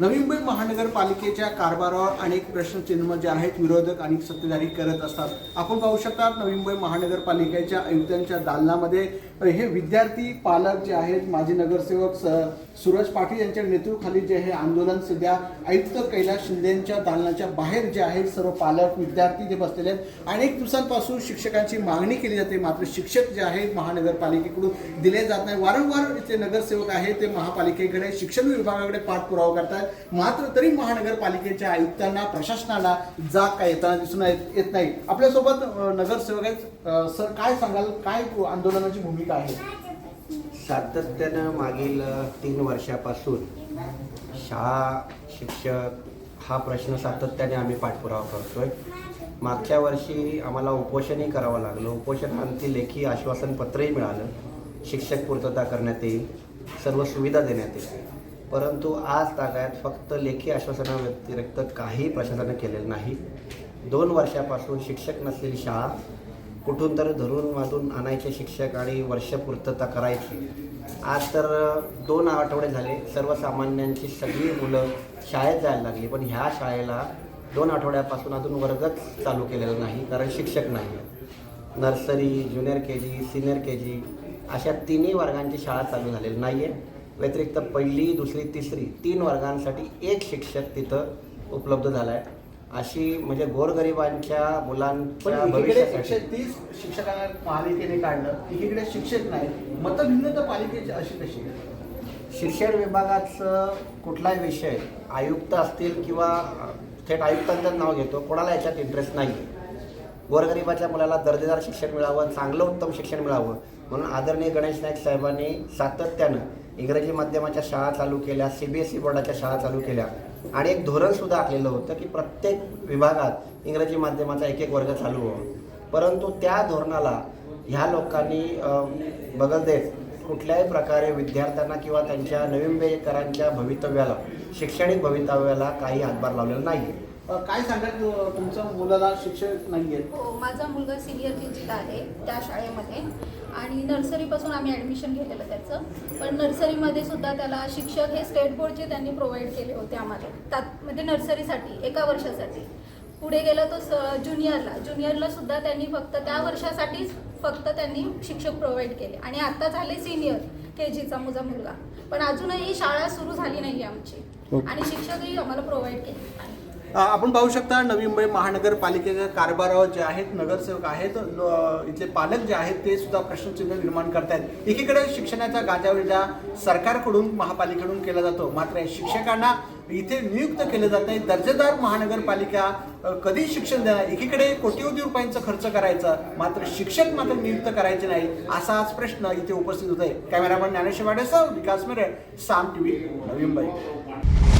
नवी मुंबई महानगरपालिकेच्या कारभारावर अनेक प्रश्नचिन्ह जे आहेत विरोधक आणि सत्तेधारी करत असतात. आपण पाहू शकता नवी मुंबई महानगरपालिकेच्या आयुक्तांच्या दालनामध्ये हे विद्यार्थी पालक जे आहेत माजी नगरसेवक स- सूरज पाटील यांच्या नेतृत्वाखाली जे हे आंदोलन सध्या आयुक्त कैलास शिंदे यांच्या दालनाच्या बाहेर जे आहेत सर्व पालक विद्यार्थी ते बसलेले आहेत. अनेक दिवसांपासून शिक्षकांची मागणी केली जाते मात्र शिक्षक जे आहेत महानगरपालिकेकडून दिले जात नाही. वारंवार जे नगरसेवक आहेत ते महापालिकेकडे शिक्षण विभागाकडे पाठपुरावा करतात मात्र तरी महानगरपालिकेच्या आयुक्तांना प्रशासनाला जाग काय येताना दिसून येत येत नाही. आपल्यासोबत नगरसेवक आहेत. सर काय सांगाल? काय आंदोलनाची भूमिका आहे? सातत्यानं मागील तीन वर्षापासून शाळा शिक्षक हा प्रश्न सातत्याने आम्ही पाठपुरावा करतोय. मागच्या वर्षी आम्हाला उपोषणही करावं लागलं. उपोषणांती लेखी आश्वासन पत्रही मिळालं. शिक्षक पूर्तता करण्यात येईल. सर्व सुविधा देण्यात येईल. परंतु आज तागायत फक्त लेखी आश्वासनाव्यतिरिक्त काही प्रशासनानं केलेलं नाही. दोन वर्षापासून शिक्षक नसलेली शाळा कुठून तर धरून वाजून आणायचे शिक्षक आणि वर्षपूर्तता करायची. आज तर दोन आठवडे झाले सर्वसामान्यांची सगळी मुलं शाळेत जायला लागली पण ह्या शाळेला दोन आठवड्यापासून अजून वर्गच चालू केलेला नाही कारण शिक्षक नाही. आहे nursery junior K G senior K G अशा तिन्ही वर्गांची शाळा चालू झालेली नाही आहे व्यतिरिक्त पहिली दुसरी तिसरी तीन वर्गांसाठी एक शिक्षक तिथं उपलब्ध झाला आहे अशी म्हणजे गोरगरिबांच्या मुलांच्या एकीकडे भविष्यासाठी एकशे तीस शिक्षकांना पालिकेने काढलं एकीकडे शिक्षक नाही मतभिन्नता पालिकेची अशी कशी शिक्षण विभागाचं कुठलाही विषय आयुक्त असतील किंवा थेट आयुक्तांचं नाव घेतो कोणाला याच्यात इंटरेस्ट नाही गोरगरिबाच्या मुलाला दर्जेदार शिक्षण मिळावं चांगलं उत्तम शिक्षण मिळावं म्हणून आदरणीय गणेश नाईक साहेबांनी सातत्यानं इंग्रजी माध्यमाच्या शाळा चालू केल्या सी बी एस ई बोर्डाच्या शाळा चालू केल्या. आणि एक धोरणसुद्धा आखलेलं होतं की प्रत्येक विभागात इंग्रजी माध्यमाचा एक एक वर्ग चालू व्हावा. परंतु त्या धोरणाला ह्या लोकांनी बगल देत कुठल्याही प्रकारे विद्यार्थ्यांना किंवा त्यांच्या नवीन नवीनबेकरांच्या भवितव्याला शैक्षणिक भवितव्याला काही हातभार लावलेला नाही आहे काय सांगाल तु- तुमच्या मुलाला शिक्षक नाही आहेत हो माझा मुलगा सिनियर केजीत आहे त्या शाळेमध्ये. आणि नर्सरीपासून आम्ही ॲडमिशन घेतलेलं त्याचं. पण नर्सरीमध्ये सुद्धा त्याला शिक्षक हे स्टेट बोर्डचे त्यांनी प्रोव्हाइड केले होते आम्हाला. त्यात म्हणजे नर्सरीसाठी एका वर्षासाठी. पुढे गेलं तो स ज्युनियरला ज्युनियरला सुद्धा त्यांनी फक्त त्या वर्षासाठीच फक्त त्यांनी शिक्षक प्रोव्हाइड केले. आणि आता झाले सिनियर के जीचा माझा मुलगा. पण अजूनही शाळा सुरू झाली नाही आमची. आणि शिक्षकही आम्हाला प्रोव्हाइड केले. आपण पाहू शकता नवी मुंबई महानगरपालिकेच्या कारभारावर जे आहेत नगरसेवक आहेत इथले पालक जे आहेत ते सुद्धा प्रश्नचिन्ह निर्माण करतायत. एकीकडे शिक्षणाचा गाजावेजा सरकारकडून महापालिकेकडून केला जातो मात्र या शिक्षकांना इथे नियुक्त केलं जात नाही. दर्जेदार महानगरपालिका कधी शिक्षण देणार एकीकडे कोटीवधी रुपयांचा खर्च करायचा मात्र शिक्षक मात्र नियुक्त करायचे नाही असा आज प्रश्न इथे उपस्थित होत आहे कॅमेरामॅन ज्ञानेश्वर वाडेसह विकास मेरे साम टीव्ही नवी मुंबई.